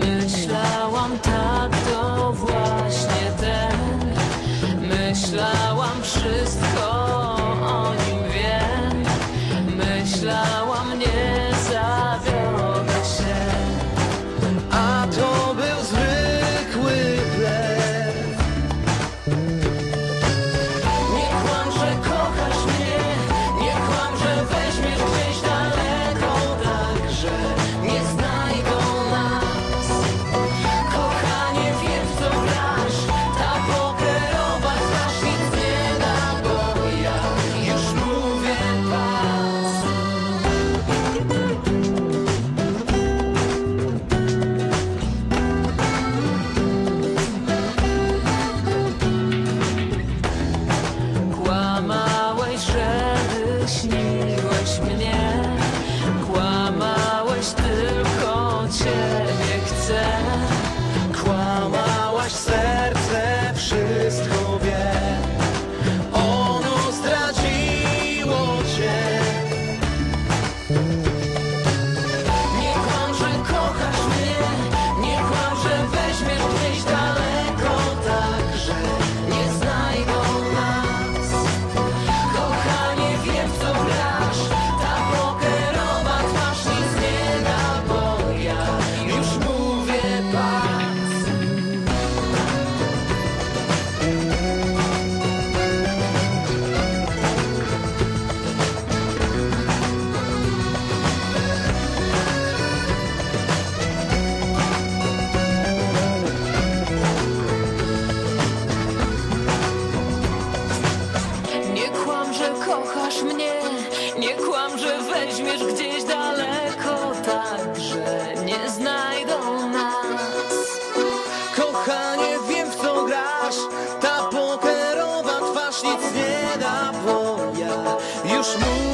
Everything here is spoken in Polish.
Myślałam tak, to właśnie ten. Myślałam wszystko o nim wiem. Myślałam. kochasz mnie. Nie kłam, że weźmiesz gdzieś daleko Tak, że nie znajdą nas. Kochanie, wiem w co grasz. Ta pokerowa twarz nic nie da Bo ja już mówię